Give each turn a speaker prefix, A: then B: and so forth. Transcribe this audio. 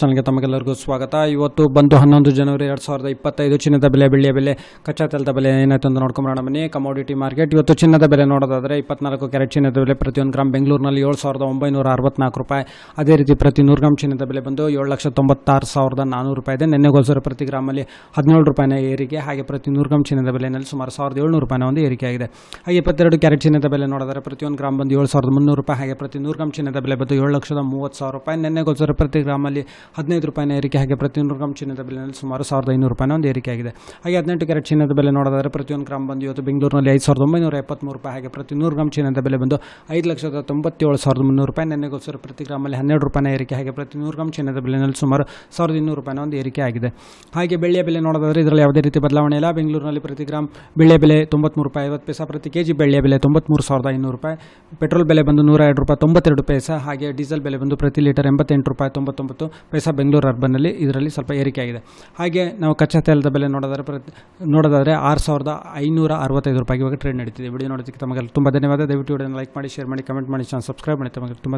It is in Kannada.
A: ಚಾನಲ್ಗೆ ತಮಗೆಲ್ಲರಿಗೂ ಸ್ವಾಗತ. ಇವತ್ತು ಬಂದು ಹನ್ನೊಂದು ಜನವರಿ ಎರಡು ಸಾವಿರದ ಇಪ್ಪತ್ತೈದು, ಚಿನ್ನದ ಬೆಲೆ, ಬೆಳ್ಳಿಯ ಬೆಲೆ, ಕಚ್ಚಾ ತೆಲದ ಬೆಲೆ ಏನಾಯ್ತು ಅಂತ ನೋಡ್ಕೊಂಬರೋಣ ಬನ್ನಿ. ಕಮೋಡಿಟಿ ಮಾರ್ಕೆಟ್ ಇವತ್ತು ಚಿನ್ನದ ಬೆಲೆ ನೋಡೋದಾದರೆ ಇಪ್ಪತ್ನಾಲ್ಕು ಕ್ಯಾರೆಟ್ ಚಿನ್ನದ ಬೆಲೆ, ಪ್ರತಿಯೊಂದು ಗ್ರಾಮ್ ಬೆಂಗಳೂರಿನಲ್ಲಿ ಏಳು ಸಾವಿರದ ಒಂಬೈನೂರ ಅರವತ್ನಾಲ್ಕು ರೂಪಾಯಿ. ಅದೇ ರೀತಿ ಪ್ರತಿ ನೂರು ಗ್ರಾಮ್ ಚಿನ್ನದ ಬೆಲೆ ಬಂದು ಏಳು ಲಕ್ಷ ತೊಂಬತ್ತಾರು ಸಾವಿರದ ನಾನ್ನೂರು ರೂಪಾಯಿ ಇದೆ. ನಿನ್ನೆಗೋಸ್ಕರ ಪ್ರತಿ ಗ್ರಾಮಲ್ಲಿ ಹದಿನೇಳು ರೂಪಾಯಿನ ಏರಿಕೆ, ಹಾಗೆ ಪ್ರತಿ ನೂರು ಗ್ರಾಮ್ ಚಿನ್ನದ ಬೆಲೆಯಲ್ಲಿ ಸುಮಾರು ಸಾವಿರದ ಏಳ್ನೂರು ರೂಪಾಯಿನ ಒಂದು ಏರಿಕೆ ಆಗಿದೆ. ಹಾಗೆ ಇಪ್ಪತ್ತೆರಡು ಕ್ಯಾರೆಟ್ ಚಿನ್ನದ ಬೆಲೆ ನೋಡಿದರೆ ಪ್ರತಿಯೊಂದು ಗ್ರಾಮ್ ಬಂದು ಏಳು ಸಾವಿರದ ಮುನ್ನೂರು ರೂಪಾಯಿ, ಹಾಗೆ ಪ್ರತಿ ನೂರು ಗ್ರಾಮ್ ಚಿನ್ನದ ಬೆಲೆ ಬಂದು ಏಳು ಲಕ್ಷದ ಮೂವತ್ತು ಸಾವಿರ ರೂಪಾಯಿ. ನಿನ್ನೆಗೋಸ್ಕರ ಪ್ರತಿ ಗ್ರಾಮಲ್ಲಿ ಹದಿನೈದು ರೂಪಾಯಿನ ಏರಿಕೆ ಹಾಗೆ ಪ್ರತಿ ನೂರು ಗ್ರಾಮ್ ಚಿನ್ನದ ಬೆಲೆಯಲ್ಲಿ ಸುಮಾರು ಸಾವಿರದ ಐನೂರು ರೂಪಾಯಿನ ಒಂದು ಏರಿಕೆ ಆಗಿದೆ. ಹಾಗೆ ಹದಿನೆಂಟು ಕ್ಯಾರೆಟ್ ಚಿನ್ನದ ಬೆಲೆ ನೋಡೋದಾದರೆ ಪ್ರತಿಯೊಂದು ಗ್ರಾಮ್ ಬಂದು ಇವತ್ತು ಬೆಂಗಳೂರಿನಲ್ಲಿ ಐದು ಸಾವಿರದ ಒಂಬೈನೂರ ಎಪ್ಪತ್ತ್ಮೂರು ರೂಪಾಯಿ ಹಾಗೆ ಪ್ರತಿ ನೂರು ಗ್ರಾಮ್ ಚಿನ್ನದ ಬೆಲೆ ಬಂದು ಐದು ಲಕ್ಷದ ತೊಂಬತ್ತೇಳು ಸಾವಿರದ ಮುನ್ನೂರು ರೂಪಾಯಿ. ನೆನ್ನೆಗೋಸ್ಕರ ಪ್ರತಿ ಗ್ರಾಮಲ್ಲಿ ಹನ್ನೆರಡು ರೂಪಾಯಿನ ಏರಿಕೆ ಹಾಗೆ ಪ್ರತಿ ನೂರು ಗ್ರಾಮ್ ಚಿನ್ನದ ಬೆಲೆಯಲ್ಲಿ ಸುಮಾರು ಸಾವಿರದ ಇನ್ನೂರು ರೂಪಾಯಿನ ಒಂದು ಏರಿಕೆ ಆಗಿದೆ. ಹಾಗೆ ಬೆಳ್ಳಿಯ ಬೆಲೆ ನೋಡೋದಾದರೆ ಇದರಲ್ಲಿ ಯಾವುದೇ ರೀತಿ ಬದಲಾವಣೆ ಇಲ್ಲ. ಬೆಂಗಳೂರಿನಲ್ಲಿ ಪ್ರತಿ ಗ್ರಾಮ್ ಬೆಳ್ಳಿಯ ಬೆಲೆ ತೊಂಬತ್ಮೂರು ರೂಪಾಯಿ ಐವತ್ತು ಪೈಸಾ, ಪ್ರತಿ ಕೆ ಜಿ ಬೆಳ್ಳಿಯ ಬೆಲೆ ತೊಂಬತ್ಮೂರು ಸಾವಿರದ ಐನೂರು ರೂಪಾಯಿ. ಪೆಟ್ರೋಲ್ ಬೆಲೆ ಬಂದು ನೂರ ಎರಡು ರೂಪಾಯಿ ತೊಂಬತ್ತೆರಡು ಪೈಸಾ, ಹಾಗೆ ಡೀಸೆಲ್ ಬೆಲೆ ಬಂದು ಪ್ರತಿ ಲೀಟರ್ ಎಂಬತ್ತೆಂಟು ರೂಪಾಯಿ ತೊಂಬತ್ತೊಂಬತ್ತು. ಪೈಸಾ ಬೆಂಗಳೂರು ಅರ್ಬನಲ್ಲಿ ಇದರಲ್ಲಿ ಸ್ವಲ್ಪ ಏರಿಕೆ ಆಗಿದೆ. ಹಾಗೆ ನಾವು ಕಚ್ಚಾ ತೈಲದ ಬೆಲೆ ನೋಡೋದಾದ್ರೆ ಪ್ರತಿ ನೋಡೋದಾದರೆ ಆರು ಸಾವಿರದ ಐನೂರ ಅರವತ್ತೈದು ರೂಪಾಯಿಗೆ ಇವಾಗ ಟ್ರೇಡ್ ನಡೀತಿದೆ. ವಿಡಿಯೋ ನೋಡೋದಕ್ಕೆ ತಮಗೆ ತುಂಬ ಧನ್ಯವಾದ. ದಯವಿಟ್ಟು ವಿಡಿಯೋನ ಲೈಕ್ ಮಾಡಿ ಶೇರ್ ಮಾಡಿ ಕಮೆಂಟ್ ಮಾಡಿ ಚಾನಲ್ ಸಬ್ಸ್ಕ್ರೈಬ್ ಮಾಡಿ. ತಮಗೆ ತುಂಬ